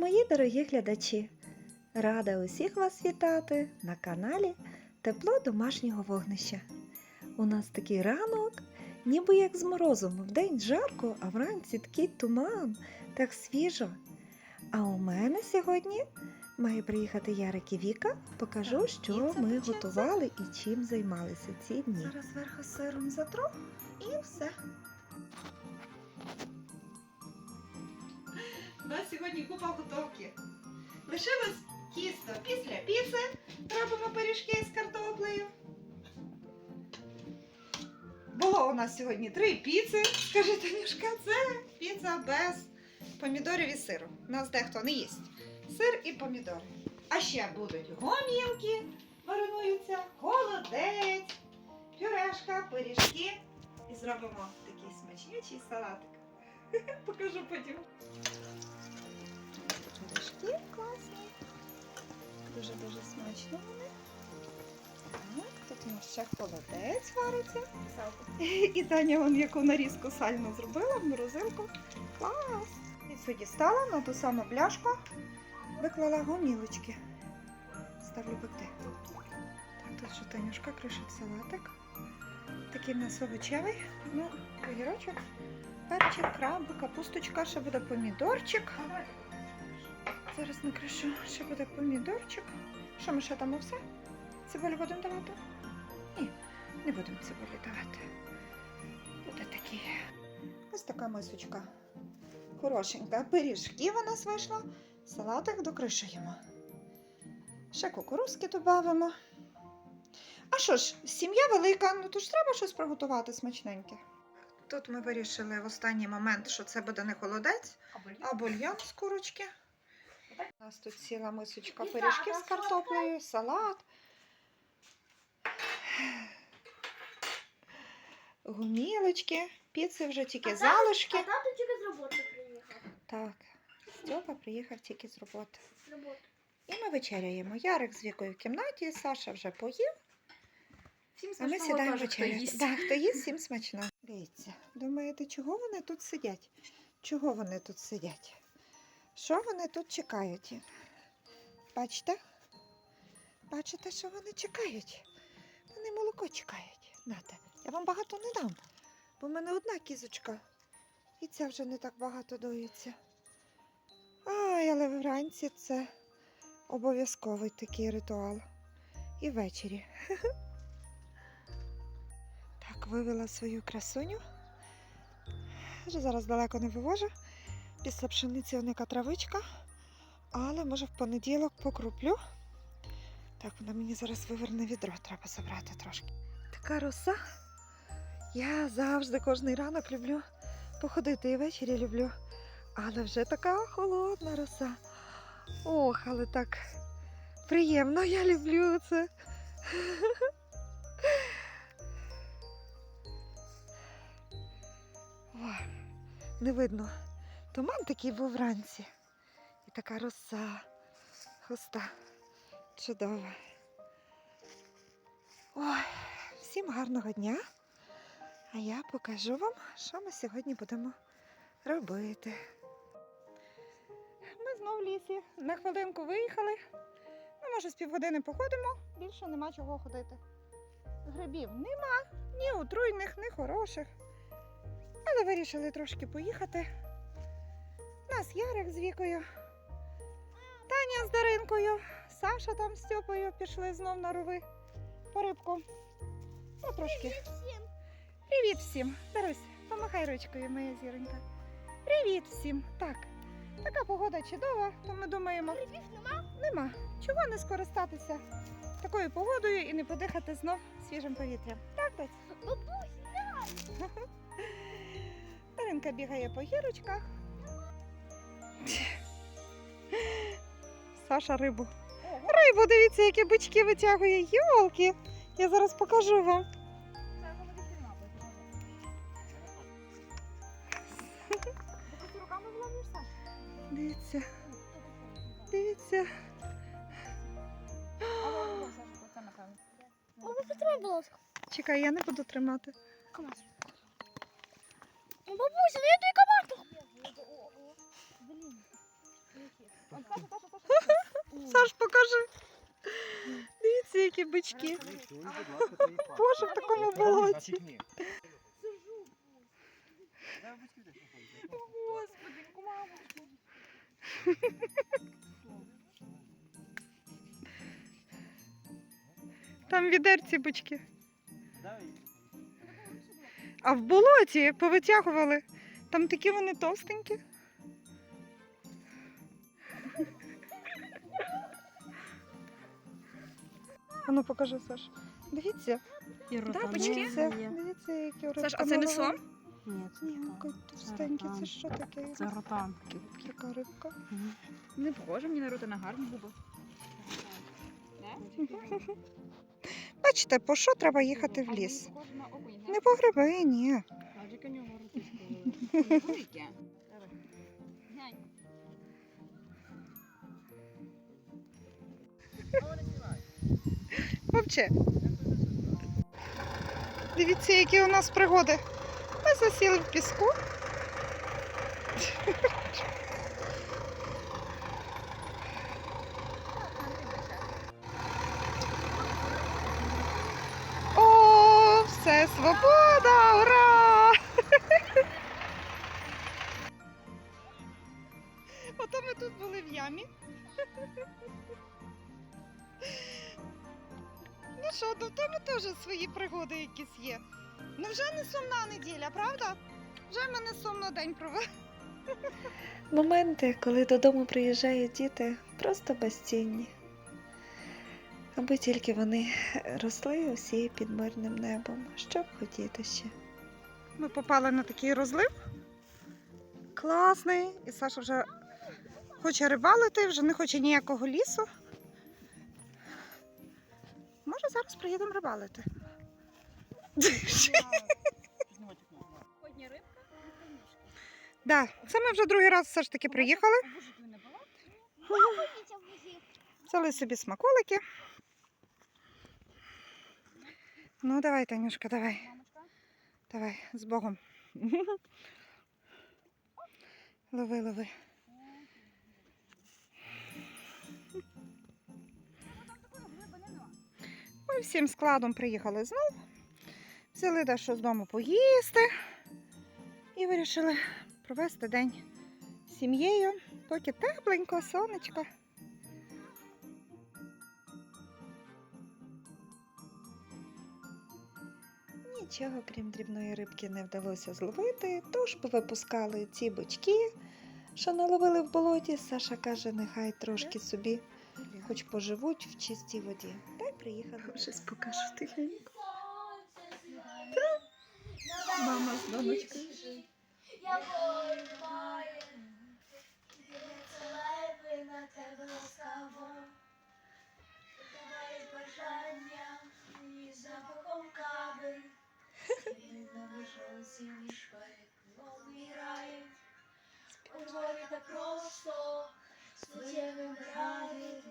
Мої дорогі глядачі! Рада усіх вас вітати на каналі Тепло домашнього вогнища. У нас такий ранок, ніби як з морозом. Вдень жарко, а вранці такий туман, так свіжо. А у мене сьогодні має приїхати Ярик і Віка. Покажу, Так, що ми готували і чим займалися ці дні. Зараз зверху сиром затру і все. Нас сьогодні купа готовки. Лишилось тісто після піци. Робимо пиріжки з картоплею. Було у нас сьогодні три піци. Скажи, Танюшка, це піца без помідорів і сиру. У нас дехто не їсть. Сир і помідори. А ще будуть гомілки, маринуються, холодець, пюрешка, пиріжки. І зробимо такий смачнючий салатик. Покажу потім. Пиріжки класні. Дуже-дуже смачно вони. Так, тут у нас ще холодець вариться. І Таня вон яку нарізку сальну зробила в морозилку. Клас! І сьогодні стала на ту саму пляшку, виклала гомілочки. Ставлю пекти. Так, тут що Танюшка кришить салатик. Такий в нас овочевий. Ну, огірочок, перчик, краби, капусточка, ще буде помідорчик. Зараз накришу, ще буде помідорчик. Що ми ще там все? Цибулю будемо давати? Ні, не будемо цибулі давати. Буде такий. Ось така мисочка. Хорошенька. Пиріжків у нас вийшло. Салатик докришуємо. Ще кукурузки додамо. А що ж, сім'я велика, ну то ж треба щось приготувати смачненьке. Тут ми вирішили в останній момент, що це буде не холодець, а бульйон з курочки. У нас тут ціла мисочка пиріжків з картоплею, салат. Гумілочки, піци вже тільки А залишки. А тато тільки з роботи приїхав. Так, Стьопа приїхав тільки з роботи. З роботи. І ми вечеряємо. Ярик з вікою в кімнаті, Саша вже поїв, Всім а ми сідаємо теж, хто їсть. Так, хто їсть, всім смачно. Дивіться, думаєте, чого вони тут сидять? Чого вони тут сидять? Що вони тут чекають? Бачите? Бачите, що вони чекають? Вони молоко чекають. Нате, я вам багато не дам, бо в мене одна кізочка. І ця вже не так багато доїться. Ай, але вранці це обов'язковий такий ритуал. І ввечері. Вивела свою красуню. Вже зараз далеко не вивожу. Після пшениці оника травичка. Але може в понеділок покруплю. Так, вона мені зараз виверне відро, треба забрати трошки. Така роса. Я завжди кожний ранок люблю походити і ввечері люблю. Але вже така холодна роса. Ох, але так приємно, я люблю це. О, не видно. Туман такий був вранці. І така роса. Хуста. Чудова. Ой, всім гарного дня. А я покажу вам, що ми сьогодні будемо робити. Ми знов в лісі. На хвилинку виїхали. Ну, може, з півгодини походимо, більше нема чого ходити. Грибів нема, ні отруйних, ні хороших. Але вирішили трошки поїхати. У Нас Ярик з Вікою, Таня з Даринкою, Саша там з Стьопою пішли знов на рови по рибку. Ну, трошки. Всім. Привіт всім! Дарусь, помахай ручкою, моя зіронька. Привіт всім! Так, така погода чудова, то ми думаємо, Грибів нема? нема чого не скористатися такою погодою і не подихати знов свіжим повітрям. Так? Бабусь, Даринка бігає по гірочках. Саша рибу. Рибу, дивіться, які бички витягує. Йолки! Я зараз покажу вам. Дивіться, дивіться. Чекай, я не буду тримати. Ну, бабуся, ну я тобі команду. Саш, покажи. Дивіться, які бички. Боже, в такому болоті. Господи, мамочку. Там відерці бички. А в болоті повитягували. Там такі вони товстенькі. А ну покажи, Саш. Дивіться. І Да, дивіться, дивіться, які Саш, а це не сом? Ні, Ні, який товстенький, це що таке? Це ротан. Яка рибка? Не похоже мені на ротана гарні губи. Бачите, по що треба їхати в ліс? Не по гриби, ні. Таджик у нього ротисько велике. Глянь. Мовчи. Дивіться, які у нас пригоди. Ми засіли в піску. Все, свобода! Ура! Ото ми тут були в ямі. Ну що, ну в тому теж свої пригоди якісь є. Ну вже не сумна неділя, правда? Вже в мене сумно день провели. Моменти, коли додому приїжджають діти, просто безцінні. Аби тільки вони росли усі під мирним небом. Що б хотіти ще? Ми попали на такий розлив. Класний. І Саша вже хоче рибалити, вже не хоче ніякого лісу. Може, зараз приїдемо рибалити. Сьогодні рибка. Да, це ми вже другий раз все ж таки приїхали. Взяли собі смаколики. Ну, давай, Танюшка, давай. Мамочка. Давай, з Богом. Лови, лови. Ми всім складом приїхали знов. Взяли дещо з дому поїсти і вирішили провести день з сім'єю, поки тепленько, сонечко. Нічого, крім дрібної рибки, не вдалося зловити, тож повипускали ці бочки, що наловили в болоті. Саша каже, нехай трошки собі, хоч поживуть в чистій воді. Та й приїхали. Щось покажу тихенько. Мама з донечкою. Він на вишосі між обмирають. У дворі так просто, суттєвим вмирає.